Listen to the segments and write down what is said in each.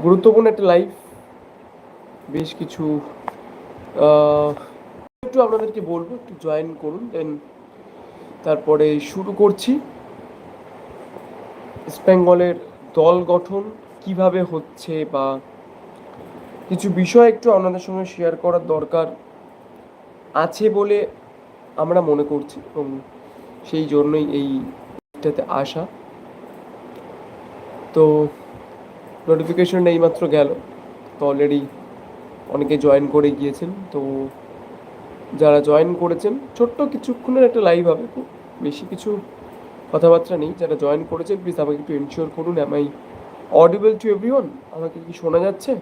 গুরুত্বপূর্ণ একটা লাইফ বেশ কিছু একটু আপনাদেরকে বলব, একটু জয়েন করুন দেন তারপরে শুরু করছি। ইস্ট বেঙ্গলের দল গঠন কীভাবে হচ্ছে বা কিছু বিষয় একটু আপনাদের সঙ্গে শেয়ার করার দরকার আছে বলে আমরা মনে করছি এবং সেই জন্যই এইটাতে আসা। তো নোটিফিকেশনটা এইমাত্র গেল। তো অলরেডি অনেকে জয়েন করে গিয়েছেন। তো যারা জয়েন করেছেন, ছোট্ট কিছুক্ষণের একটা লাইভ হবে। খুব বেশি কিছু কথাবার্তা নেই। যারা জয়েন করেছেন প্লিজ আমাকে একটু এনশিওর করুন। আই অডিবল টু এভরিওয়ান আমাকে কি শোনা যাচ্ছে?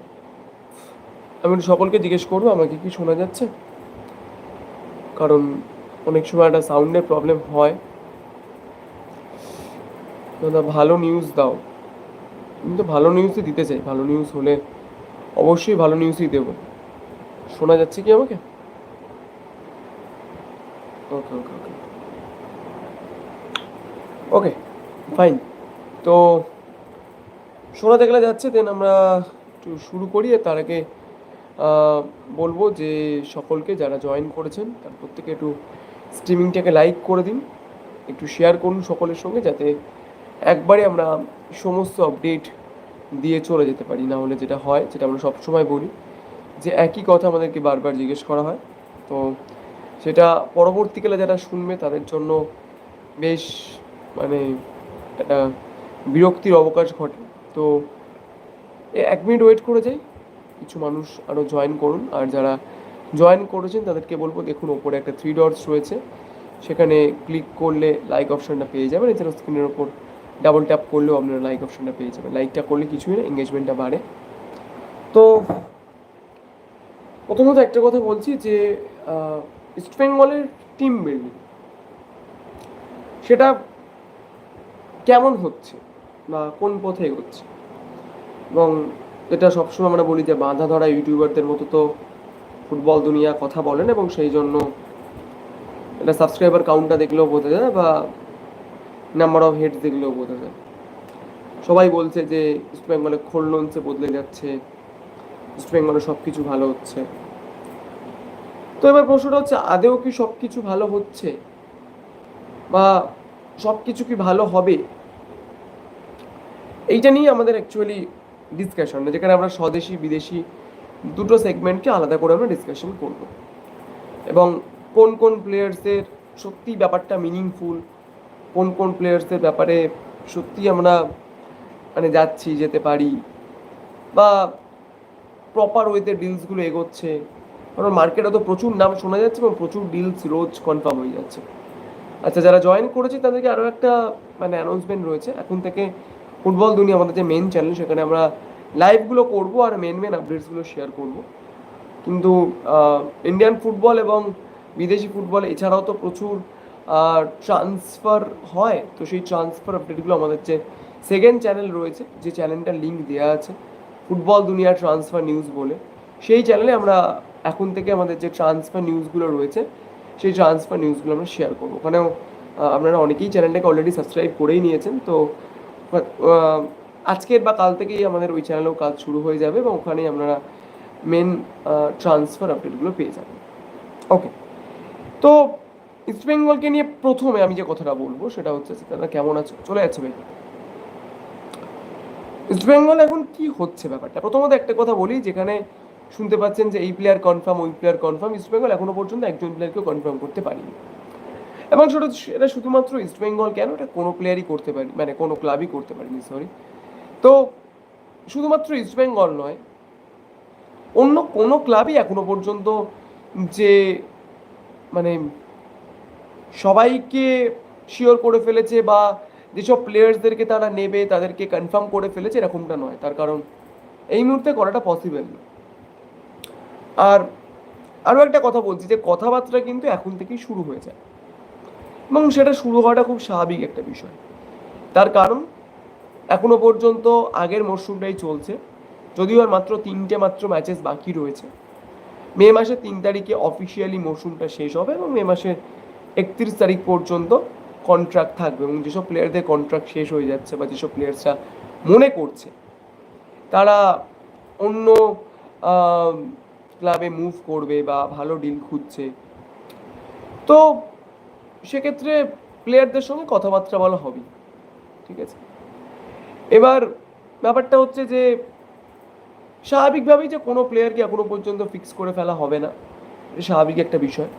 আমি সকলকে জিজ্ঞেস করব, আমাকে কি শোনা যাচ্ছে? কারণ অনেক সময় একটা সাউন্ডের প্রবলেম হয়। দাদা ভালো নিউজ দাও। আমি তো ভালো নিউজই দিতে চাই। ভালো নিউজ হলে অবশ্যই ভালো নিউজই দেব। শোনা যাচ্ছে কি আমাকে? ওকে ওকে ওকে ওকে ফাইন তো শোনাতে গেলে যাচ্ছে দেন আমরা একটু শুরু করি। তার আগে বলব যে সকলকে যারা জয়েন করেছেন, তার প্রত্যেকে একটু স্ট্রিমিংটাকে লাইক করে দিন। একটু শেয়ার করুন সকলের সঙ্গে, যাতে একবারে আমরা সমস্ত আপডেট দিয়ে চলে যেতে পারি, না হলে যেটা হয়, যেটা আমরা সবসময় বলি, যে একই কথা আমাদেরকে বারবার জিজ্ঞেস করা হয়। তো সেটা পরবর্তীকালে যারা শুনবে, তাদের জন্য বেশ মানে একটা বিরক্তির অবকাশ ঘটে। তো এক মিনিট ওয়েট করে যাই, কিছু মানুষ আরও জয়েন করুন। আর যারা জয়েন করেছেন, তাদেরকে বলব, দেখুন, ওপরে একটা থ্রি ডটস রয়েছে। সেখানে ক্লিক করলে লাইক অপশনটা পেয়ে যাবেন এছাড়া স্ক্রিনের ওপর ডাবল ট্যাপ করলেও আপনারা লাইক অপশনটা পেয়ে যাবেন। লাইকটা করলে কিছুই না এঙ্গেজমেন্টটা বাড়ে। তো প্রথমত একটা কথা বলছি যে ইস্ট বেঙ্গলের টিম বিল্ডিং সেটা কেমন হচ্ছে বা কোন পথে এগোচ্ছে? এবং এটা সবসময় আমরা বলি যে বাঁধা ধরা ইউটিউবারদের মতো তো ফুটবল দুনিয়া কথা বলেন এবং সেই জন্য এটা সাবস্ক্রাইবার কাউন্টটা দেখলেও বোঝা যায় বা নাম্বার অফ হেডস দেখলেও বোঝা যায়। সবাই বলছে যে ইস্ট বেঙ্গলে খোলনসে বদলে যাচ্ছে ইস্ট বেঙ্গলে সব কিছু ভালো হচ্ছে। তো এবার প্রশ্নটা হচ্ছে, আদেও কি সব কিছু ভালো হচ্ছে? বা সব কিছু কি ভালো হবে? এইটা নিয়ে আমাদের অ্যাকচুয়ালি ডিসকাশন যেখানে আমরা স্বদেশি, বিদেশি দুটো সেগমেন্টকে আলাদা করে আমরা ডিসকাশন করব। এবং কোন কোন প্লেয়ার্সের সত্যি ব্যাপারটা মিনিংফুল কোন কোন প্লেয়ার্সের ব্যাপারে সত্যি আমরা মানে যাচ্ছি, যেতে পারি বা প্রপার ওয়েতে ডিলসগুলো এগোচ্ছে। কারণ মার্কেটে তো প্রচুর নাম শোনা যাচ্ছে এবং প্রচুর ডিলস রোজ কনফার্ম হয়ে যাচ্ছে। আচ্ছা যারা জয়েন করেছে তাদেরকে আরও একটা মানে অ্যানাউন্সমেন্ট রয়েছে। এখন থেকে ফুটবল দুনিয়া, আমাদের যে মেন চ্যানেল সেখানে আমরা লাইভগুলো করব আর মেন মেন আপডেটসগুলো শেয়ার করব। কিন্তু ইন্ডিয়ান ফুটবল এবং বিদেশি ফুটবল এছাড়াও তো প্রচুর ট্রান্সফার হয়, তো সেই ট্রান্সফার আপডেটগুলো আমাদের যে সেকেন্ড চ্যানেল রয়েছে, যে চ্যানেলটার লিঙ্ক দেওয়া আছে ফুটবল দুনিয়া ট্রান্সফার নিউজ বলে, সেই চ্যানেলে আমরা এখন থেকে আমাদের যে ট্রান্সফার নিউজগুলো রয়েছে, সেই ট্রান্সফার নিউজগুলো আমরা শেয়ার করব। ওখানেও আপনারা অনেকেই চ্যানেলটাকে অলরেডি সাবস্ক্রাইব করেই নিয়েছেন, তো আজকের বা কাল থেকেই আমাদের ওই চ্যানেলেও কাজ শুরু হয়ে যাবে এবং ওখানেই আপনারা মেন ট্রান্সফার আপডেটগুলো পেয়ে যাবেন। ওকে তো ইস্ট বেঙ্গলকে নিয়ে প্রথমে আমি যে কথাটা বলব, সেটা হচ্ছে দাদা কেমন আছে? চলে যাচ্ছে ভাই ইস্ট বেঙ্গল এখন কি হচ্ছে ব্যাপারটা? প্রথমত একটা কথা বলি, যেখানে শুনতে পাচ্ছেন যে এই প্লেয়ার কনফার্ম ওই প্লেয়ার কনফার্ম ইস্ট বেঙ্গল এখনও পর্যন্ত একজন প্লেয়ারকেও কনফার্ম করতে পারিনি। এবং সেটা এটা শুধুমাত্র ইস্ট বেঙ্গল কেন? এটা কোনো প্লেয়ারই করতে পারি মানে কোনো ক্লাবই করতে পারেনি সরি তো শুধুমাত্র ইস্ট বেঙ্গল নয়, অন্য কোনো ক্লাবই এখনও পর্যন্ত যে মানে সবাইকে শিওর করে ফেলেছে বা যেসব প্লেয়ার্সদেরকে তারা নেবে, তাদেরকে কনফার্ম করে ফেলেছে, এরকমটা নয়। তার কারণ এই মুহূর্তে করাটা পসিবল না। আর আরও একটা কথা বলছি যে কথাবার্তা কিন্তু এখন থেকেই শুরু হয়ে যায়। এবং সেটা শুরু হওয়াটা খুব স্বাভাবিক একটা বিষয়। তার কারণ এখনও পর্যন্ত আগের মরশুমটাই চলছে। যদিও আর মাত্র তিনটে মাত্র ম্যাচেস বাকি রয়েছে। মে মাসের তিন তারিখে অফিসিয়ালি মরশুমটা শেষ হবে এবং মে মাসের একত্রিশ তারিখ পর্যন্ত কন্ট্রাক্ট থাকবে এবং যেসব প্লেয়ারদের কন্ট্রাক্ট শেষ হয়ে যাচ্ছে বা যেসব প্লেয়ার্সরা মনে করছে, তারা অন্য ক্লাবে মুভ করবে বা ভালো ডিল খুঁজছে। তো সেক্ষেত্রে প্লেয়ারদের সঙ্গে কথাবার্তা বলা হবে ঠিক আছে? এবার ব্যাপারটা হচ্ছে যে, স্বাভাবিকভাবেই যে কোনো প্লেয়ারকে এখনও পর্যন্ত ফিক্স করে ফেলা হবে না স্বাভাবিক একটা বিষয়।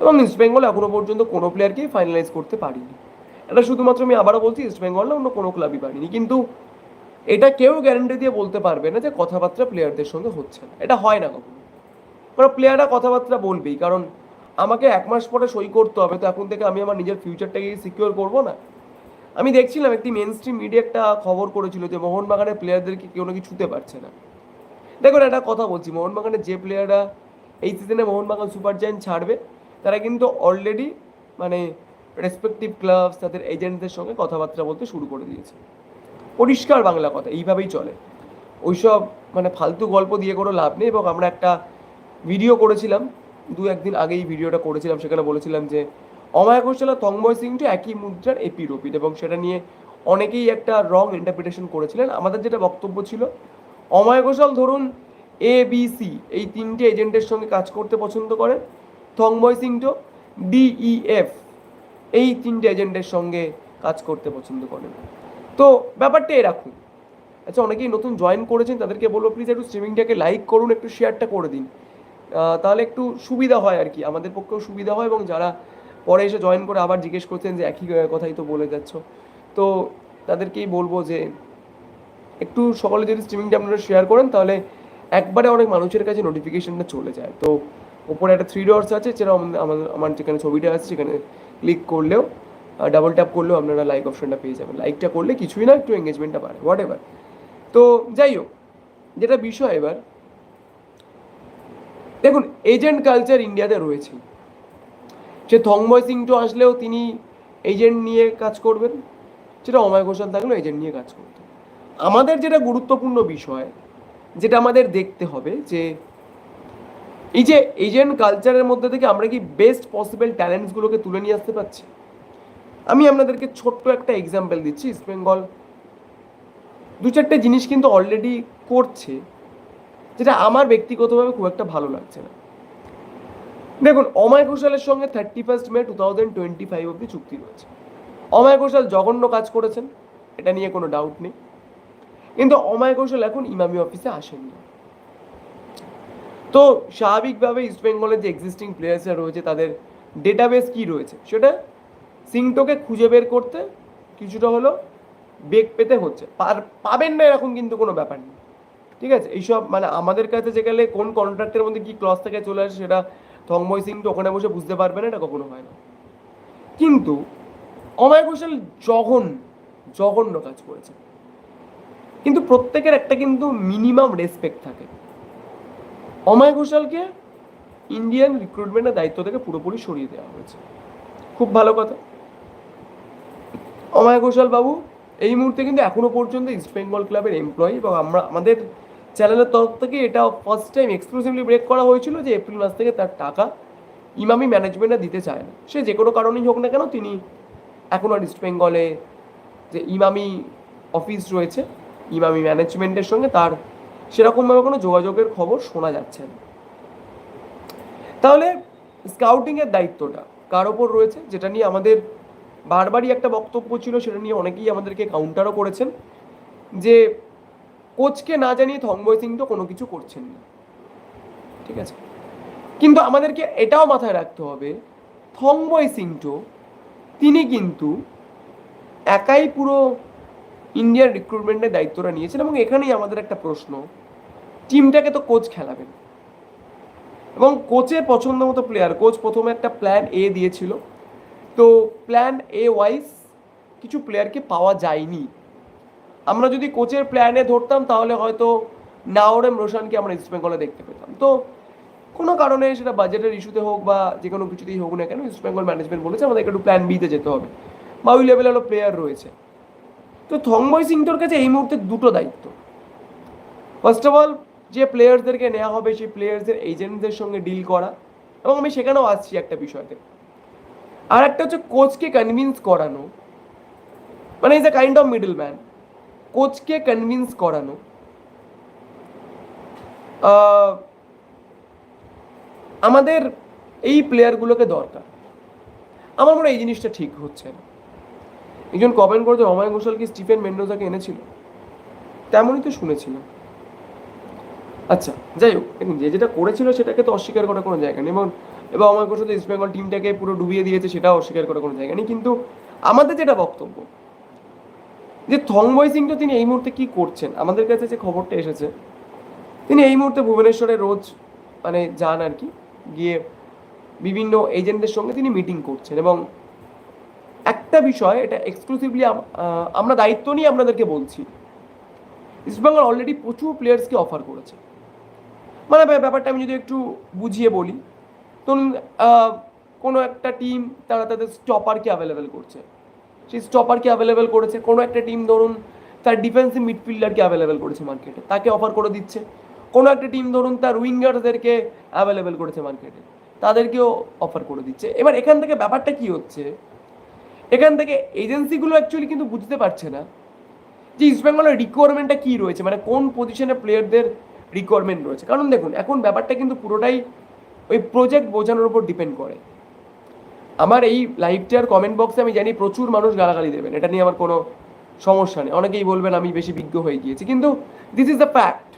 এবং ইস্ট বেঙ্গল এখনও পর্যন্ত কোনো প্লেয়ারকেই ফাইনালাইজ করতে পারিনি। এটা শুধুমাত্র আমি আবারও বলছি ইস্ট বেঙ্গল না অন্য কোনো ক্লাবই পারিনি কিন্তু এটা কেউ গ্যারান্টি দিয়ে বলতে পারবে না যে কথাবার্তা প্লেয়ারদের সঙ্গে হচ্ছে না। এটা হয় না কখনো। কারণ প্লেয়াররা কথাবার্তা বলবেই, কারণ আমাকে এক মাস পরে সই করতে হবে, তো এখন থেকে আমি আমার নিজের ফিউচারটাকে সিকিওর করব না। আমি দেখছিলাম একটি মেন স্ট্রিম মিডিয়া একটা খবর করেছিল যে মোহনবাগানের প্লেয়ারদেরকে কেউ নাকি ছুতে পারছে না। দেখুন, একটা কথা বলছি, মোহনবাগানের যে প্লেয়াররা এই সিজনে মোহনবাগান সুপার জায়ান্ট ছাড়বে তারা কিন্তু অলরেডি মানে রেসপেক্টিভ ক্লাবস তাদের এজেন্টদের সঙ্গে কথাবার্তা বলতে শুরু করে দিয়েছে। পরিষ্কার বাংলা কথা, এইভাবেই চলে। ওইসব মানে ফালতু গল্প দিয়ে কোনো লাভ নেই এবং আমরা একটা ভিডিও করেছিলাম, দু একদিন আগেই ভিডিওটা করেছিলাম, সেখানে বলেছিলাম যে অমায় ঘোষাল তন্ময় সিংটি একই মুদ্রার এপির ওপির এবং সেটা নিয়ে অনেকেই একটা রং ইন্টারপ্রিটেশন করেছিলেন। আমাদের যেটা বক্তব্য ছিল অমায় ঘোষাল ধরুন এ বি সি এই তিনটে এজেন্টের সঙ্গে কাজ করতে পছন্দ করেন থংবয় সিংটো, ডিইএফ, এই তিনটে এজেন্টের সঙ্গে কাজ করতে পছন্দ করেন। তো ব্যাপারটা এরকম আচ্ছা অনেকেই নতুন জয়েন করেছেন, তাদেরকে বলব প্লিজ একটু স্ট্রিমিংটাকে লাইক করুন, একটু শেয়ারটা করে দিন। তাহলে একটু সুবিধা হয় আর কি, আমাদের পক্ষেও সুবিধা হয় এবং যারা পরে এসে জয়েন করে আবার জিজ্ঞেস করছেন যে একই কথাই তো বলে যাচ্ছ। তো তাদেরকেই বলব যে একটু সকলে যদি স্ট্রিমিংটা আপনারা শেয়ার করেন, তাহলে একবারে অনেক মানুষের কাছে নোটিফিকেশনটা চলে যায়। তো ওপরে একটা থ্রি ডটস আছে যেটা আমাদের আমার- আমার যেখানে ছবিটা আছে, সেখানে ক্লিক করলেও ডাবল ট্যাপ করলেও আপনারা লাইক অপশনটা পেয়ে যাবেন। লাইকটা করলে কিছুই না, একটু এঙ্গেজমেন্টটা বাড়ে হোয়াট এভার তো যাই হোক, যেটা বিষয় এবার, দেখুন এজেন্ট কালচার ইন্ডিয়াতে রয়েছে। সে থংময় সিং টু আসলেও তিনি এজেন্ট নিয়ে কাজ করবেন, সেটা অময় ঘোষাল থাকলেও এজেন্ট নিয়ে কাজ করতেন আমাদের যেটা গুরুত্বপূর্ণ বিষয়, যেটা আমাদের দেখতে হবে, যে এই যে এজেন্ট কালচারের মধ্যে থেকে আমরা কি বেস্ট পসিবল ট্যালেন্টসগুলোকে তুলে নিয়ে আসতে পারছি? আমি আপনাদেরকে ছোট্ট একটা এক্সাম্পল দিচ্ছি ইস্ট বেঙ্গল দু চারটে জিনিস কিন্তু অলরেডি করছে, যেটা আমার ব্যক্তিগতভাবে খুব একটা ভালো লাগছে না। দেখুন, অময় ঘোষালের সঙ্গে thirty first May two thousand twenty five অব্দি চুক্তি রয়েছে। অময় ঘোষাল জঘন্য কাজ করেছেন, এটা নিয়ে কোনো ডাউট নেই। কিন্তু অময় ঘোষাল এখন ইমামি অফিসে আসেননি। তো স্বাভাবিকভাবে ইস্ট বেঙ্গলের যে এক্সিস্টিং প্লেয়ার্সরা রয়েছে, তাদের ডেটাবেস কি রয়েছে? সেটা সিংটোকে খুঁজে বের করতে কিছুটা হলো বেগ পেতে হচ্ছে। পার- পাবেন না এরকম কিন্তু কোনো ব্যাপার নেই। ঠিক আছে? এইসব মানে আমাদের কাছে যে গেলে কোন কন্ট্রাক্টের মধ্যে কি ক্লস থেকে চলে আসে সেটা থংময় সিং তো ওখানে বসে বুঝতে পারবে না, এটা কখনো হয় না। কিন্তু অময় ঘোষাল জঘন্য জঘন্য কাজ করেছে। কিন্তু প্রত্যেকের একটা কিন্তু মিনিমাম রেসপেক্ট থাকে। অময় ঘোষালকে ইন্ডিয়ান রিক্রুটমেন্টের দায়িত্ব থেকে পুরোপুরি সরিয়ে দেওয়া হয়েছে। খুব ভালো কথা। অময় ঘোষাল বাবু, এই মুহূর্তে কিন্তু এখনও পর্যন্ত ইস্ট বেঙ্গল ক্লাবের এমপ্লয়ি এবং আমরা আমাদের চ্যানেলের তরফ থেকে এটা ফার্স্ট টাইম এক্সক্লুসিভলি ব্রেক করা হয়েছিল যে এপ্রিল মাস থেকে তার টাকা ইমামি ম্যানেজমেন্টে দিতে চায় না। সে যে কোনো কারণেই হোক না কেন তিনি এখন আর ইস্ট বেঙ্গলে যে ইমামি অফিস রয়েছে, ইমামি ম্যানেজমেন্টের সঙ্গে তার সেরকমভাবে কোনো যোগাযোগের খবর শোনা যাচ্ছে না। তাহলে স্কাউটিংয়ের দায়িত্বটা কার ওপর রয়েছে যেটা নিয়ে আমাদের বারবারই একটা বক্তব্য ছিল, সেটা নিয়ে অনেকেই আমাদেরকে কাউন্টারও করেছেন যে কোচকে না জানিয়ে থংবয় সিং তো কোনো কিছু করছেন না। ঠিক আছে? কিন্তু আমাদেরকে এটাও মাথায় রাখতে হবে, থংবয় সিংটো তিনি কিন্তু একাই পুরো ইন্ডিয়ার রিক্রুটমেন্টের দায়িত্বটা নিয়েছেন এবং এখানেই আমাদের একটা প্রশ্ন টিমটাকে তো কোচ খেলাবেন এবং কোচের পছন্দ মতো প্লেয়ার কোচ প্রথমে একটা প্ল্যান এ দিয়েছিল। তো প্ল্যান এ ওয়াইজ কিছু প্লেয়ারকে পাওয়া যায়নি। আমরা যদি কোচের প্ল্যানে ধরতাম, তাহলে হয়তো নাওরেম রোশানকে আমরা ইস্ট বেঙ্গলে দেখতে পেতাম। তো কোনো কারণে সেটা বাজেটের ইস্যুতে হোক বা যে কোনো কিছুতেই হোক না কেন ইস্ট বেঙ্গল ম্যানেজমেন্ট বলেছে, আমাদের একটু প্ল্যান বিতে যেতে হবে। বা ওই লেভেলেরও প্লেয়ার রয়েছে। তো থংবয় সিংটোর কাছে এই মুহূর্তে দুটো দায়িত্ব। ফার্স্ট অফ অল যে প্লেয়ার্সদেরকে নেওয়া হবে, সেই প্লেয়ার্সদের এজেন্টদের সঙ্গে ডিল করা। এবং আমি সেখানেও আসছি একটা বিষয়তে। আর একটা হচ্ছে কোচকে কনভিন্স করানো। মানে is a kind of middle man কোচকে কনভিন্স করানো আমাদের এই প্লেয়ারগুলোকে দরকার। আমার মনে হয় এই জিনিসটা ঠিক হচ্ছে না। একজন কমেন্ট করেছে রমায় ঘোষাল কি স্টিফেন মেন্ডোজাকে এনেছিল? তেমনই তো শুনেছিলাম। আচ্ছা যাই হোক, দেখুন, যে যেটা করেছিল সেটাকে তো অস্বীকার করার কোনো জায়গা নেই। এবং এবং আমার ঘোষাল ইস্ট বেঙ্গল টিমটাকে পুরো ডুবিয়ে দিয়েছে, সেটাও অস্বীকার করার কোনো জায়গা নেই। কিন্তু আমাদের যেটা বক্তব্য, যে থংবয় সিংটা তিনি এই মুহূর্তে কি করছেন? আমাদের কাছে যে খবরটা এসেছে, তিনি এই মুহূর্তে ভুবনেশ্বরে রোজ মানে যান আর কি, গিয়ে বিভিন্ন এজেন্টদের সঙ্গে তিনি মিটিং করছেন। এবং একটা বিষয়, এটা এক্সক্লুসিভলি আমরা দায়িত্ব নিয়ে আপনাদেরকে বলছি ইস্টবেঙ্গল অলরেডি প্রচুর প্লেয়ার্সকে অফার করেছে। মানে ব্যাপ- ব্যাপারটা আমি যদি একটু বুঝিয়ে বলি ধরুন কোনো একটা টিম তারা তাদের স্টপারকে অ্যাভেলেবেল করছে। সেই স্টপারকে অ্যাভেলেবেল করেছে, কোনো একটা টিম ধরুন তার ডিফেন্সিভ মিডফিল্ডারকে অ্যাভেলেবেল করেছে মার্কেটে তাকে অফার করে দিচ্ছে। কোনো একটা টিম ধরুন তার উইঙ্গারদেরকে অ্যাভেলেবেল করেছে মার্কেটে তাদেরকেও অফার করে দিচ্ছে। এবার এখান থেকে ব্যাপারটা কি হচ্ছে? এখান থেকে এজেন্সিগুলো অ্যাকচুয়ালি কিন্তু বুঝতে পারছে না যে ইস্টবেঙ্গলের রিকোয়ারমেন্টটা কী রয়েছে মানে কোন পজিশনে প্লেয়ারদের রিকোয়ারমেন্ট রয়েছে। কারণ দেখুন, এখন ব্যাপারটা কিন্তু পুরোটাই ওই প্রজেক্ট বোঝানোর উপর ডিপেন্ড করে। আমার এই লাইভটার কমেন্ট বক্সে আমি জানি প্রচুর মানুষ গালাগালি দেবেন। এটা নিয়ে আমার কোনো সমস্যা নেই। অনেকেই বলবেন আমি বেশি বিজ্ঞ হয়ে গিয়েছি। কিন্তু দিস ইজ দ্য ফ্যাক্ট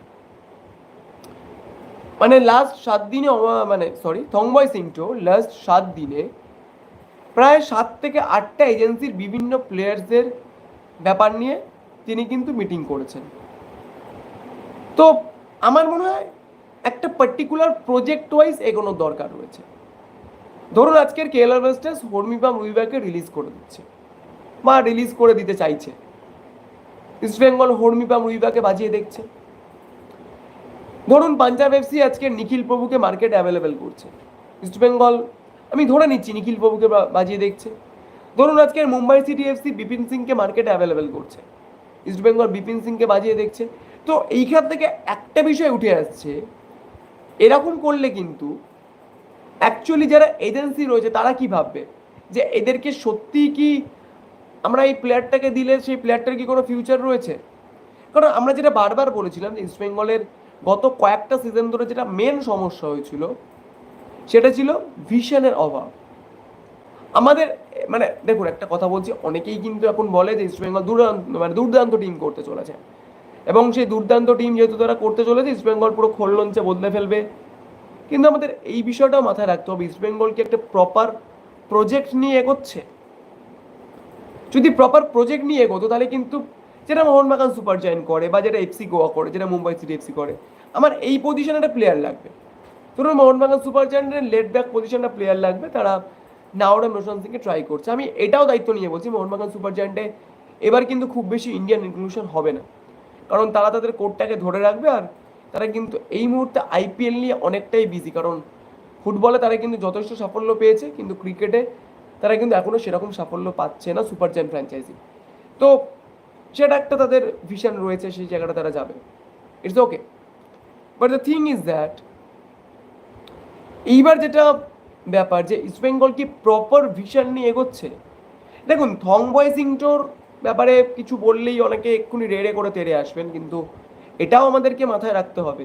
মানে লাস্ট সাত দিনে মানে সরি থংবয় সিংটো লাস্ট সাত দিনে প্রায় সাত থেকে আটটা এজেন্সির বিভিন্ন প্লেয়ার্সদের ব্যাপার নিয়ে তিনি কিন্তু মিটিং করেছেন। তো আমার মনে হয় একটা পার্টিকুলার প্রজেক্ট ওয়াইজ এগোনোর দরকার রয়েছে। ধরুন আজকের কেএলআর ব্লাস্টার্স হর্মিপাম রুইবাকে রিলিজ করে দিচ্ছে। বা রিলিজ করে দিতে চাইছে। ইস্ট বেঙ্গল হর্মিপাম রুইবাকে বাজিয়ে দেখছে। ধরুন পাঞ্জাব এফসি আজকে নিখিল প্রভুকে মার্কেট অ্যাভেলেবেল করছে। ইস্ট বেঙ্গল আমি ধরে নিচ্ছি নিখিল প্রভুকে বাজিয়ে দেখছে। ধরুন আজকের মুম্বাই সিটি এফসি বিপিন সিংকে মার্কেটে অ্যাভেলেবেল করছে। ইস্ট বেঙ্গল বিপিন সিংকে বাজিয়ে দেখছে। তো এইখান থেকে একটা বিষয় উঠে আসছে, এরকম করলে কিন্তু অ্যাকচুয়ালি যারা এজেন্সি রয়েছে তারা কি ভাববে? যে এদেরকে সত্যি কি আমরা এই প্লেয়ারটাকে দিলে সেই প্লেয়ারটার কি কোনো ফিউচার রয়েছে? কারণ আমরা যেটা বারবার বলেছিলাম ইস্ট বেঙ্গলের গত কয়েকটা সিজন ধরে যেটা মেন সমস্যা হয়েছিল, সেটা ছিল ভিশনের অভাব। আমাদের মানে দেখুন একটা কথা বলছি, অনেকেই কিন্তু এখন বলে যে ইস্ট বেঙ্গল দুর্দান্ত মানে দুর্দান্ত টিম করতে চলেছে। এবং সেই দুর্দান্ত টিম যেহেতু তারা করতে চলেছে ইস্ট বেঙ্গল পুরো খোল লঞ্চে বদলে ফেলবে। কিন্তু আমাদের এই বিষয়টাও মাথায় রাখতে হবে ইস্ট বেঙ্গল কি একটা প্রপার প্রজেক্ট নিয়ে এগোচ্ছে? যদি প্রপার প্রজেক্ট নিয়ে এগোতো, তাহলে কিন্তু যেটা মোহনবাগান সুপার জয়েন করে বা যেটা এফসি গোয়া করে, যেটা মুম্বাই সিটি এফসি করে, আমার এই পজিশনে একটা প্লেয়ার লাগবে। ধরুন মোহনবাগান সুপার জায়ান্টের লেট ব্যাক পজিশনে প্লেয়ার লাগবে, তারা নাওরা মোশন সিংকে ট্রাই করছে। আমি এটাও দায়িত্ব নিয়ে বলছি, মোহনবাগান সুপার জায়ান্টে এবার কিন্তু খুব বেশি ইন্ডিয়ান ইনক্লুশন হবে না। কারণ তারা তাদের কোডটাকে ধরে রাখবে আর তারা কিন্তু এই মুহূর্তে আইপিএল নিয়ে অনেকটাই বিজি কারণ ফুটবলে তারা কিন্তু যথেষ্ট সাফল্য পেয়েছে, কিন্তু ক্রিকেটে তারা কিন্তু এখনও সেরকম সাফল্য পাচ্ছে না সুপার জায়ান্ট ফ্র্যাঞ্চাইজি তো সেটা একটা তাদের ভিশন রয়েছে, সেই জায়গাটা তারা যাবে। It's okay but the thing is that এইবার যেটা ব্যাপার যে ইস্ট বেঙ্গল কি প্রপার ভিশন নিয়ে এগোচ্ছে? দেখুন থংবয় সিংটোর ব্যাপারে কিছু বললেই অনেকে এক্ষুনি রেড়ে করে তেড়ে আসবেন, কিন্তু এটাও আমাদেরকে মাথায় রাখতে হবে।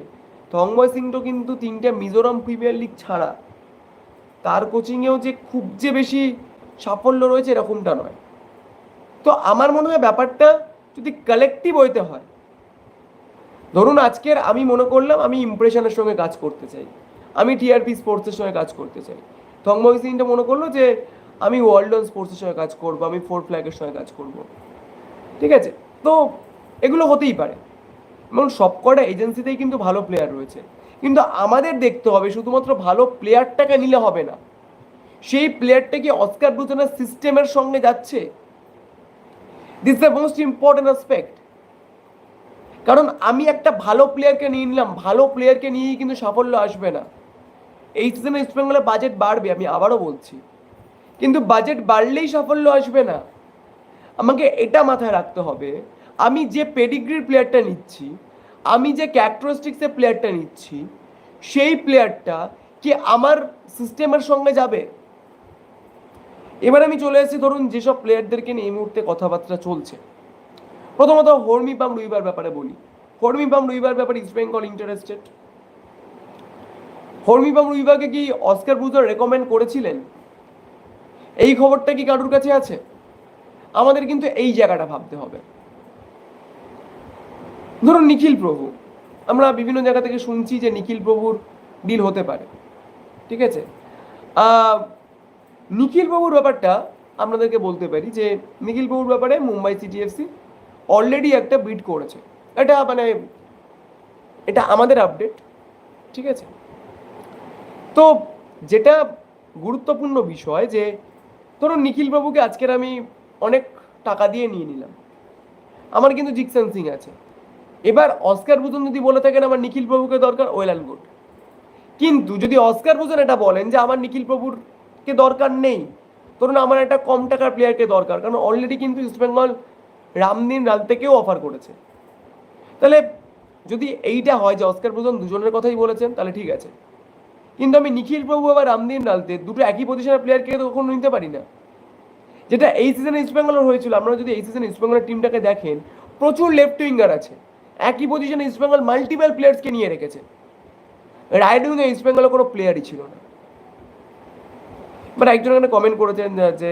থংবয় সিংটো কিন্তু তিনটে মিজোরাম প্রিমিয়ার লিগ ছাড়া। তার কোচিংয়েও যে খুব যে বেশি সাফল্য রয়েছে এরকমটা নয়। তো আমার মনে হয় ব্যাপারটা যদি কালেকটিভ হইতে হয়, ধরুন আজকের আমি মনে করলাম আমি ইমপ্রেশনের সঙ্গে কাজ করতে চাই, আমি টিআরপি স্পোর্টসের সঙ্গে কাজ করতে চাই। থংময় সিংটা মনে করল যে আমি ওয়ার্ল্ডন স্পোর্টসের সঙ্গে কাজ করব, আমি ফোর ফ্ল্যাগের সঙ্গে কাজ করব। ঠিক আছে? তো এগুলো হতেই পারে। এবং সবকটা এজেন্সিতেই কিন্তু ভালো প্লেয়ার রয়েছে। কিন্তু আমাদের দেখতে হবে শুধুমাত্র ভালো প্লেয়ারটাকে নিলে হবে না। সেই প্লেয়ারটা কি অস্কার ব্রুজনের সিস্টেমের সঙ্গে যাচ্ছে? This the most important aspect কারণ আমি একটা ভালো প্লেয়ারকে নিয়ে নিলাম, ভালো প্লেয়ারকে নিয়েই কিন্তু সাফল্য আসবে না। এই সিজনে ইস্ট বেঙ্গলের বাজেট বাড়বে, আমি আবারও বলছি। কিন্তু বাজেট বাড়লেই সাফল্য আসবে না। আমাকে এটা মাথায় রাখতে হবে, আমি যে পেডিগ্রির প্লেয়ারটা নিচ্ছি, আমি যে ক্যারেক্টারিস্টিক্সের প্লেয়ারটা নিচ্ছি, সেই প্লেয়ারটা কি আমার সিস্টেমের সঙ্গে যাবে? এবার আমি চলে এসেছি ধরুন যেসব প্লেয়ারদেরকে নিয়ে এই মুহূর্তে কথাবার্তা চলছে। প্রথমত হর্মিপাম রুইবার ব্যাপারে বলি। হর্মিপাম রুইবার ব্যাপারে ইস্ট বেঙ্গল ইন্টারেস্টেড হর্মিবাম রুইবাকে কি অস্কার ব্রুজার রেকমেন্ড করেছিলেন? এই খবরটা কি কারুর কাছে আছে? আমাদের কিন্তু এই জায়গাটা ভাবতে হবে। ধরুন নিখিল প্রভু, আমরা বিভিন্ন জায়গা থেকে শুনছি যে নিখিল প্রভুর ডিল হতে পারে, ঠিক আছে? নিখিল বাবুর ব্যাপারটা আপনাদেরকে বলতে পারি যে, নিখিল বাবুর ব্যাপারে মুম্বাই সিটিএফসি অলরেডি একটা বিট করেছে। এটা মানে এটা আমাদের আপডেট ঠিক আছে? তো যেটা গুরুত্বপূর্ণ বিষয় যে, ধরুন নিখিল বাবুকে আজকের আমি অনেক টাকা দিয়ে নিয়ে নিলাম। আমার কিন্তু জিকসন সিং আছে। এবার অস্কার বুজন যদি বলে থাকেন আমার নিখিল প্রভুকে দরকার ওয়েল অ্যান্ড গুড কিন্তু যদি অস্কার বুজন এটা বলেন যে আমার নিখিল প্রভুরকে দরকার নেই, ধরুন আমার একটা কম টাকার প্লেয়ারকে দরকার, কারণ অলরেডি কিন্তু ইস্টবেঙ্গল রামদিন রাল থেকেও অফার করেছে। তাহলে যদি এইটা হয় যে অস্কার বুজন দুজনের কথাই বলেছেন, তাহলে ঠিক আছে। কিন্তু আমি নিখিল প্রভু আবার রামদিন রালতে দুটো একই পজিশনের প্লেয়ারকে তো কখনো নিতে পারি না। যেটা এই সিজনে ইস্টবেঙ্গলের হয়েছিল, আপনারা যদি এই সিজনে ইস্টবেঙ্গলের টিমটাকে দেখেন, প্রচুর লেফট উইঙ্গার আছে। একই পজিশনে ইস্টবেঙ্গল মাল্টিপল প্লেয়ার্সকে নিয়ে রেখেছে। রাইট উইংয়ে ইস্টবেঙ্গলের কোনো প্লেয়ারই ছিল না। বাট একজন এখানে কমেন্ট করেছেন যে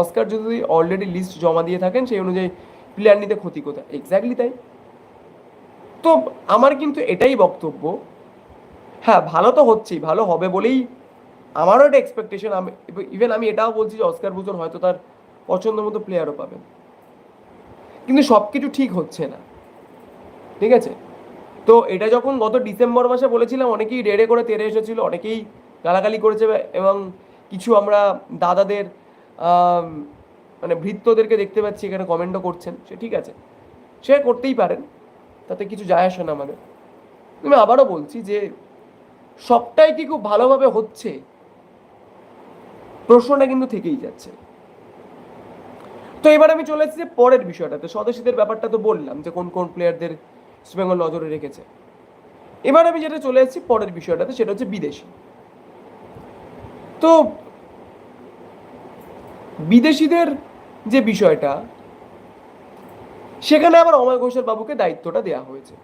অস্কার যদি অলরেডি লিস্ট জমা দিয়ে থাকেন, সেই অনুযায়ী প্লেয়ার নিতে ক্ষতি কোথায়? এক্স্যাক্টলি তাই। তো আমার কিন্তু এটাই বক্তব্য। হ্যাঁ ভালো তো হচ্ছেই, ভালো হবে বলেই আমারও একটা এক্সপেকটেশন আমি ইভেন আমি এটাও বলছি যে অস্কার বুজন হয়তো তার পছন্দ মতো প্লেয়ারও পাবেন। কিন্তু সব কিছু ঠিক হচ্ছে না। ঠিক আছে? তো এটা যখন গত ডিসেম্বর মাসে বলেছিলাম, অনেকেই রেড়ে করে তেরে এসেছিল, অনেকেই গালাগালি করেছে এবং কিছু আমরা দাদাদের মানে ভৃত্যদেরকে দেখতে পাচ্ছি, এখানে কমেন্টও করছেন। সে ঠিক আছে। সে করতেই পারেন। তাতে কিছু যায় আসে না আমাদের। আমি আবারও বলছি যে, সবটাই কি খুব ভালোভাবে হচ্ছে? প্রশ্নটা কিন্তু থেকেই যাচ্ছে। তো এবার আমি চলে এসেছি পরের বিষয়টাতে। স্বদেশীদের ব্যাপারটা তো বললাম যে কোন কোন প্লেয়ারদের ইস্টবেঙ্গল নজরে রেখেছে। এবার আমি যেটা চলে এসেছি পরের বিষয়টাতে, সেটা হচ্ছে বিদেশি। তো বিদেশিদের যে বিষয়টা, সেখানে আবার অময় ঘোষের বাবুকে দায়িত্বটা দেওয়া হয়েছে।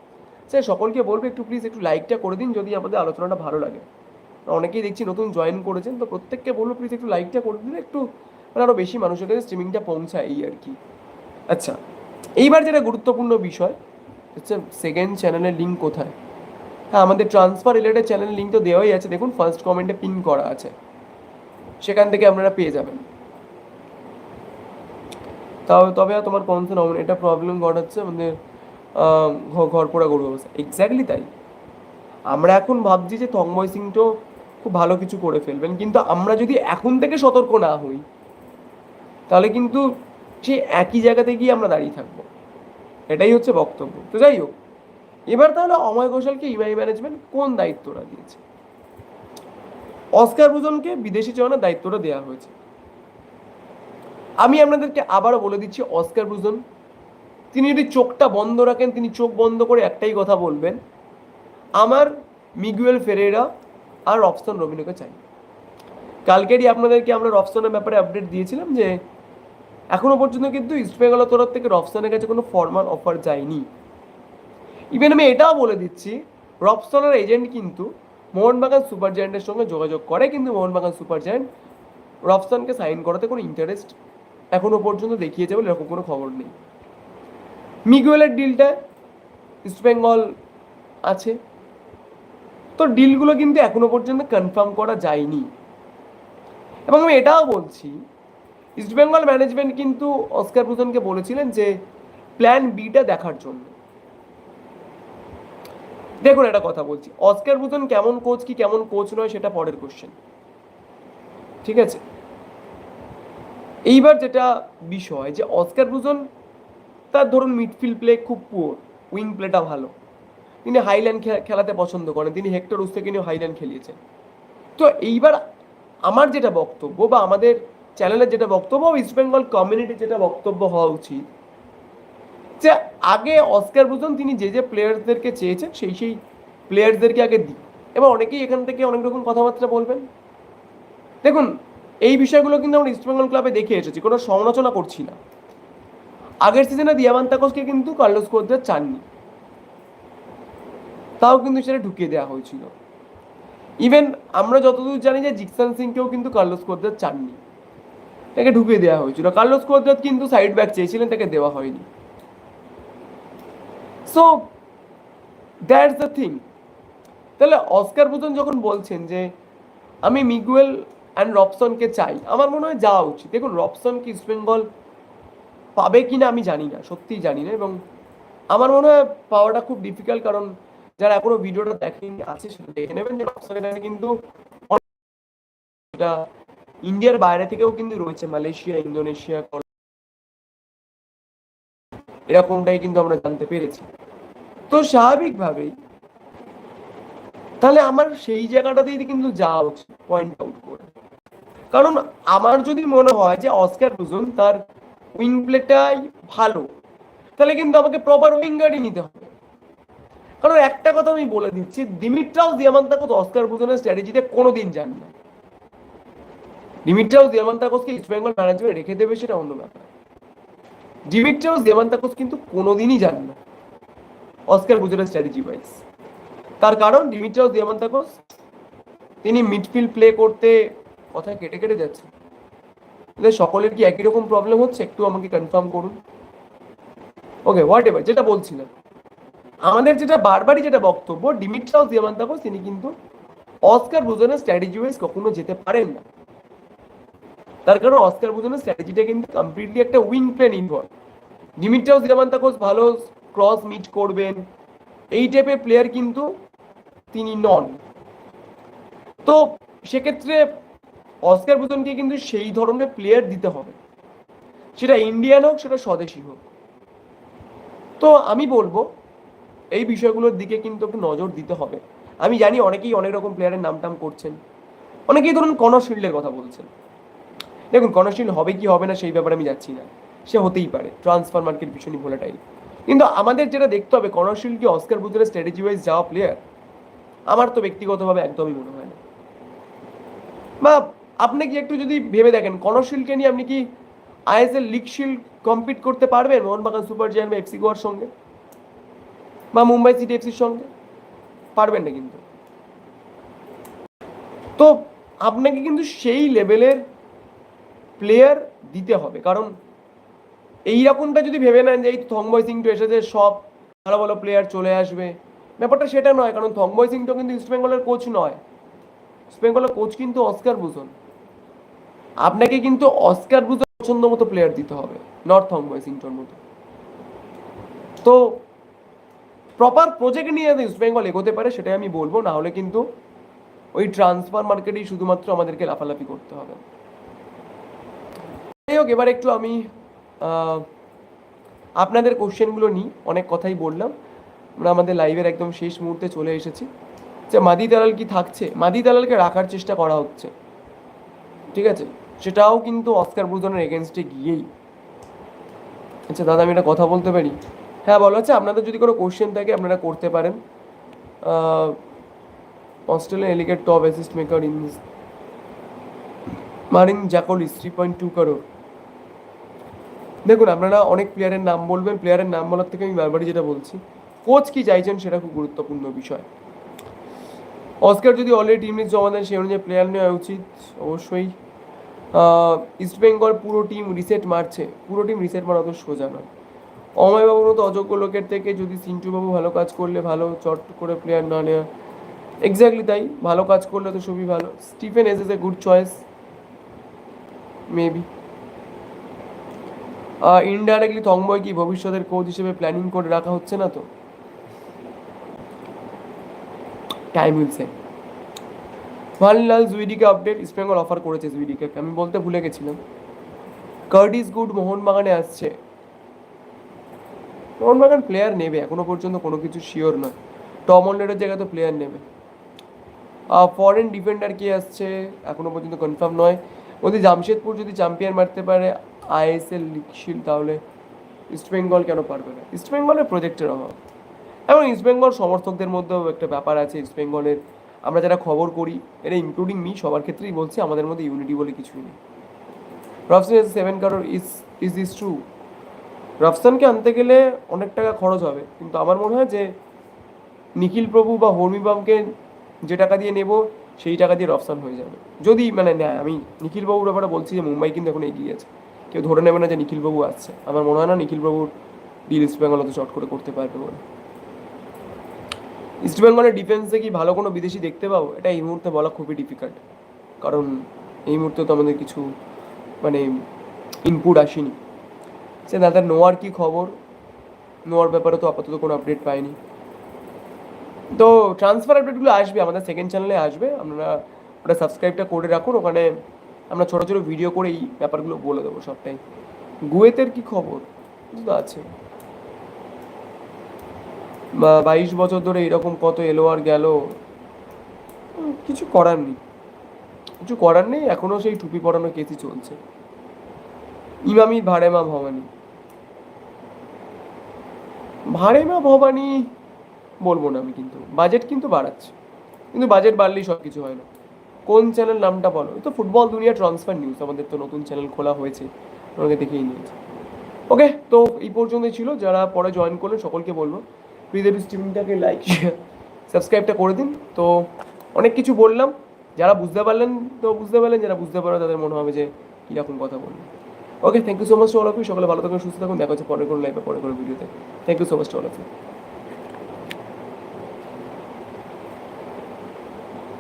স্যার, সকলকে বলব একটু প্লিজ একটু লাইকটা করে দিন, যদি আমাদের আলোচনাটা ভালো লাগে। অনেকেই দেখছি নতুন জয়েন করেছেন, তো প্রত্যেককে বলব প্লিজ একটু লাইকটা করে দিলে একটু মানে আরও বেশি মানুষের কাছে স্ট্রিমিংটা পৌঁছায় এই আর কি। আচ্ছা এইবার যেটা গুরুত্বপূর্ণ বিষয়, হচ্ছে সেকেন্ড চ্যানেলের লিঙ্ক কোথায়? হ্যাঁ আমাদের ট্রান্সফার রিলেটেড চ্যানেলের লিঙ্ক তো দেওয়াই আছে। দেখুন ফার্স্ট কমেন্টে পিন করা আছে। সেখান থেকে আপনারা পেয়ে যাবেন। তাও, তবে তোমার কনসার্ন হবে। এটা প্রবলেম ঘটাচ্ছে আমাদের ঘর পোড়া গরু অবস্থা এক্স্যাক্টলি তাই। আমরা এখন ভাবছি যে থংময় সিং তো খুব ভালো কিছু করে ফেলবেন। কিন্তু আমরা যদি এখন থেকে সতর্ক না হই তাহলে কিন্তু সেই একই জায়গাতে গিয়ে আমরা দাঁড়িয়ে থাকব। এটাই হচ্ছে বক্তব্য। তো যাই হোক, এবার তাহলে অময় ঘোষালকে ইমাই ম্যানেজমেন্ট কোন দায়িত্বটা দিয়েছে? অস্কার ভূজনকে বিদেশি চয়নের দায়িত্বটা দেওয়া হয়েছে। আমি আপনাদেরকে আবারও বলে দিচ্ছি, অস্কার ব্রুজন তিনি যদি চোখটা বন্ধ রাখেন, তিনি চোখ বন্ধ করে একটাই কথা বলবেন, আমার মিগুয়েল ফেরেরা আর রবসন রবিনকে চাই। কালকেরই আপনাদেরকে আমরা রবসনের ব্যাপারে আপডেট দিয়েছিলাম যে এখনও পর্যন্ত কিন্তু ইস্টবেঙ্গলের তরফ থেকে রবসনের কাছে কোনো ফর্মাল অফার যায়নি। ইভেন আমি এটাও বলে দিচ্ছি রবসনের এজেন্ট কিন্তু মোহনবাগান সুপার জায়েন্টের সঙ্গে যোগাযোগ করে, কিন্তু মোহনবাগান সুপার জায়েন্ট রবসনকে সাইন করাতে কোনো ইন্টারেস্ট এখনও পর্যন্ত দেখিয়ে যাবে এরকম কোনো খবর নেই। মিগুয়েলের ডিলটা ইস্টবেঙ্গল আছে। তো ডিলগুলো কিন্তু এখনও পর্যন্ত কনফার্ম করা যায়নি। এবং আমি এটাও বলছি ইস্টবেঙ্গল ম্যানেজমেন্ট কিন্তু অস্কার ভূষণকে বলেছিলেন যে প্ল্যান বিটা দেখার জন্য। দেখুন একটা কথা বলছি অস্কার ভূষণ কেমন কোচ কি কেমন কোচ নয় সেটা পরের কোশ্চেন ঠিক আছে? এইবার যেটা বিষয় যে অস্কার ভূষণ তার ধরুন মিডফিল্ড প্লে খুব পুয়ার উইং প্লেটা ভালো। তিনি হাইল্যান্ড খেলাতে পছন্দ করেন, তিনি হেক্টর উস্তেকে নিয়ে হাইল্যান্ড খেলিয়েছেন। তো এইবার আমার যেটা বক্তব্য বা আমাদের চ্যানেলের যেটা বক্তব্য ইস্টবেঙ্গল কমিউনিটির যেটা বক্তব্য হওয়া উচিত। যে আগে অস্কার বুঝুন তিনি যে যে প্লেয়ারদেরকে চেয়েছেন, সেই সেই প্লেয়ারদেরকে আগে দিই এবার অনেকেই এখান থেকে অনেক রকম কথাবার্তা বলবেন। দেখুন, এই বিষয়গুলো কিন্তু আমরা ইস্টবেঙ্গল ক্লাবে দেখে এসেছি, কোনো সমালোচনা করছি না। আগের সিজনে দিয়ামান্তাকসকে কিন্তু কার্লোস কোদ্দার চাননি। তাও কিন্তু সেটা ঢুকিয়ে দেওয়া হয়েছিল। ইভেন আমরা যতদূর জানি যে জিকসান সিংকেও কিন্তু কার্লোস কোদ্রাত চাননি। তাকে ঢুকিয়ে দেওয়া হয়েছিল। কার্লোস কোদ্রাত কিন্তু সাইড ব্যাক চেয়েছিলেন, তাকে দেওয়া হয়নি। সো দ্যাটস দ্য থিং তাহলে অস্কার বুজন যখন বলছেন যে, আমি মিগুয়েল অ্যান্ড রবসনকে চাই, আমার মনে হয় যাওয়া উচিত। দেখুন, রবসন কি ইস্ট বেঙ্গল পাবে কি না আমি জানি না, সত্যিই জানি না। এবং আমার মনে হয় পাওয়াটা খুব ডিফিকাল্ট কারণ যারা এখনও ভিডিওটা দেখেনি আছে সেটা দেখে নেবেন যে রবসন এখানে কিন্তু ইন্ডিয়ার বাইরে থেকেও কিন্তু রয়েছে মালয়েশিয়া, ইন্দোনেশিয়া এরকমটাই কিন্তু আমরা জানতে পেরেছি। তো স্বাভাবিকভাবেই তাহলে আমার সেই জায়গাটাতেই কিন্তু যাওয়া উচিত পয়েন্ট আউট করে। কারণ আমার যদি মনে হয় যে অস্কার বুঝুন তার উইং প্লেটাই ভালো, তাহলে কিন্তু আমাকে প্রপার উইঙ্গারই নিতে হবে। কারণ একটা কথা আমি বলে দিচ্ছি দিমিট্রাও দিয়ামান্তাকোস অস্কার বুঝনের স্ট্র্যাটেজিতে কোনোদিন যান না দিমিট্রাও দিয়ামান্তাকোসকে ইস্ট বেঙ্গল ম্যানেজমেন্ট রেখে দেবে সেটা অন্য ব্যাপার। দিমিট্রাও দিয়ামান্তাকোস কিন্তু কোনোদিনই যান না। অস্কার বুঝনের স্ট্র্যাটেজি ওয়াইজ তার কারণ ডিমিট্রাও দিয়ামান্তাকোস তিনি মিডফিল্ড প্লে করতে কথা কেটে কেটে যাচ্ছে। সকলের কি একই রকম প্রবলেম হচ্ছে? একটু আমাকে কনফার্ম করুন। ওকে হোয়াট এভার যেটা বলছিলাম। আমাদের যেটা বারবারই যেটা বক্তব্য ডিমিট্রাও দিয়ামান্তাকোস তিনি কিন্তু অস্কার বুজনের স্ট্র্যাটেজি ওয়াইজ কখনো যেতে পারেন না। তার কারণ অস্কার বুজনের স্ট্র্যাটেজিটা কিন্তু কমপ্লিটলি একটা wing plane involve Dimitrios Diamantakos ভালো ক্রস মিট করবেন। এই টাইপের প্লেয়ার কিন্তু তিনি নন। তো সেক্ষেত্রে অস্কার বুতনকে কিন্তু সেই ধরনের প্লেয়ার দিতে হবে। সেটা ইন্ডিয়ান হোক, সেটা স্বদেশি হোক। তো আমি বলব, এই বিষয়গুলোর দিকে কিন্তু একটু নজর দিতে হবে। আমি জানি অনেকেই অনেক রকম প্লেয়ারের নাম টাম করছেন। অনেকেই ধরুন কনশিল্ডের কথা বলছেন। দেখুন কনশিল্ড হবে কি হবে না সেই ব্যাপারে আমি যাচ্ছি না। সে হতেই পারে ট্রান্সফার মার্কেট ভীষণই ভোলাটাইল কিন্তু আমাদের যেটা দেখতে হবে কনশিল কি অস্কার বুথের স্ট্র্যাটেজি ওয়াইজ যাওয়া প্লেয়ার আমার তো ব্যক্তিগতভাবে একদমই মনে হয় না। বা আপনি কি একটু যদি ভেবে দেখেন কনশিলকে নিয়ে আপনি কি আইএসএল লিগ শিল্ড কম্পিট করতে পারবেন মোহনবাগান সুপার জায়ান্ট বা এফসি গোয়ার সঙ্গে? বা মুম্বাই সিটি এফসির সঙ্গে? পারবেন না কিন্তু। তো আপনাকে কিন্তু সেই লেভেলের প্লেয়ার দিতে হবে। কারণ এই রকমটা যদি ভেবে নেন যে এই থংবয় সিং তো এসেছে, সব ভালো ভালো প্লেয়ার চলে আসবে। ব্যাপারটা সেটা নয়, কারণ থংবয় সিং তো কিন্তু ইস্ট বেঙ্গলের কোচ নয়। ইস্ট বেঙ্গলের কোচ কিন্তু অস্কার বুজন আপনাকে কিন্তু অস্কার বুজন পছন্দ মতো প্লেয়ার দিতে হবে নট থংবয় সিংটোর মতো। তো প্রপার প্রজেক্ট নিয়ে যাতে ইস্ট বেঙ্গল এগোতে পারে, সেটাই আমি বলব, না হলে কিন্তু ওই ট্রান্সফার মার্কেটেই শুধুমাত্র আমাদেরকে লাফালাফি করতে হবে। যাই হোক, এবার একটু আমি আপনাদের কোশ্চেনগুলো নিই। অনেক কথাই বললাম। আমরা আমাদের লাইভের একদম শেষ মুহূর্তে চলে এসেছি। যে মাদি দালাল কি থাকছে? মাদি দালালকে রাখার চেষ্টা করা হচ্ছে। ঠিক আছে? সেটাও কিন্তু অস্কার ব্রুজনের এগেনস্টে গিয়েই। আচ্ছা দাদা, আমি একটা কথা বলতে পারি? হ্যাঁ বলো। আচ্ছা আপনাদের যদি কোনো কোশ্চেন থাকে, আপনারা করতে পারেন। Australian এলিগেট top assist maker in Marin Jakolis three point two crore দেখুন, আপনারা অনেক প্লেয়ারের নাম বলবেন প্লেয়ারের নাম বলার থেকে আমি বারবারই যেটা বলছি কোচ কি চাইছেন সেটা খুব গুরুত্বপূর্ণ বিষয়। অস্কার যদি অলরেডি টিম লিস্ট জমা দেন, সেই অনুযায়ী প্লেয়ার নেওয়া উচিত, অবশ্যই। ইস্ট বেঙ্গল পুরো টিম রিসেট মারছে, পুরো টিম রিসেট মারা অত সোজা নয়। অময়বাবুর মতো অযোগ্য লোকের থেকে যদি সিন্টুবাবু ভালো কাজ করলে ভালো, চট করে প্লেয়ার না নেওয়া এক্স্যাক্টলি তাই, ভালো কাজ করলে তো সবই ভালো। Stephen Eze is a good choice maybe indirectly Thongboi কি ভবিষ্যতের কোচ হিসেবে প্ল্যানিং করে রাখা হচ্ছে না তো? টাইম উইল সে ভানলাল জুইডিকে আপডেট ইস্ট বেঙ্গল অফার করেছে জুইডিকে আমি বলতে ভুলে গেছিলাম। কার্ডিস গুড মোহনবাগানে আসছে। মোহনবাগান প্লেয়ার নেবে, এখনও পর্যন্ত কোনো কিছু শিওর নয়। টম অন্ডারের জায়গায় তো প্লেয়ার নেবে। ফরেন ডিফেন্ডার কে আসছে, এখনও পর্যন্ত কনফার্ম নয়। ওদের জামশেদপুর যদি চ্যাম্পিয়ন মারতে পারে আইএসএল শিল্ড তাহলে ইস্ট বেঙ্গল কেন পারবে না? ইস্ট বেঙ্গলের প্রজেক্টের অভাব। এবং ইস্ট বেঙ্গল সমর্থকদের মধ্যেও একটা ব্যাপার আছে, ইস্ট বেঙ্গলের আমরা যারা খবর করি এটা ইনক্লুডিং মি সবার ক্ষেত্রেই বলছি আমাদের মধ্যে ইউনিটি বলে কিছুই নেই। রফসান সেভেন কারোর ইজ ইজ ইস ট্রু রফসানকে আনতে গেলে অনেক টাকা খরচ হবে, কিন্তু আমার মনে হয় যে নিখিল প্রভু বা হর্মিবামকে যে টাকা দিয়ে নেব, সেই টাকা দিয়ে রফসান হয়ে যাবে। যদি মানে নেয় আমি নিখিল নিখিলবাবুর ব্যাপারে বলছি যে মুম্বাই কিন্তু এখন এগিয়ে আছে। কেউ ধরে নেবে না যে নিখিলবাবু আসছে। আমার মনে হয় না নিখিলবাবুর ডিল ইস্ট বেঙ্গল অত চট করে করতে পারবে বলে। ইস্ট বেঙ্গলের ডিফেন্সে কি ভালো কোনো বিদেশি দেখতে পাবো? এটা এই মুহূর্তে বলা খুবই ডিফিকাল্ট কারণ এই মুহূর্তে তো আমাদের কিছু মানে ইনপুট আসেনি। সে দাদার নোয়ার কি খবর? নোয়ার ব্যাপারে তো আপাতত কোনো আপডেট পাইনি। তো ট্রান্সফার আপডেটগুলো আসবে, আমাদের সেকেন্ড চ্যানেলে আসবে। আপনারা ওটা সাবস্ক্রাইবটা করে রাখুন। ওখানে আমরা ছোটো ছোটো ভিডিও করে এই ব্যাপারগুলো বলে দেবো সবটাই। গুয়েতের কি খবর? তো আছে। বাইশ বছর ধরে এরকম কত এলো আর গেল কিছু করার নেই। কিছু করার নেই, এখনও সেই টুপি পরানো কেসি চলছে। ইমামি ভাড়েমা ভবানী। ভাড়েমা ভবানী বলব না আমি কিন্তু। বাজেট কিন্তু বাড়াচ্ছে। কিন্তু বাজেট বাড়লেই সব কিছু হয় না। কোন চ্যানেল নামটা বলো? তো ফুটবল দুনিয়া ট্রান্সফার নিউজ আমাদের তো নতুন চ্যানেল খোলা হয়েছে। আমাকে দেখেই নিয়েছে। ওকে, তো এই পর্যন্তই ছিল। যারা পরে জয়েন করলেন সকলকে বলব প্রিদের স্ট্রিমিংটাকে লাইক সাবস্ক্রাইবটা করে দিন। তো অনেক কিছু বললাম। যারা বুঝতে পারলেন, তো বুঝতে পারলেন। যারা বুঝতে পারো, তাদের মনে হবে যে কীরকম কথা বললাম okay thank you so much to all of you সকলে ভালো থাকুন, সুস্থ থাকুন। দেখা হচ্ছে পরে কোনো লাইভে পরে কোনো ভিডিওতে thank you so much to all of you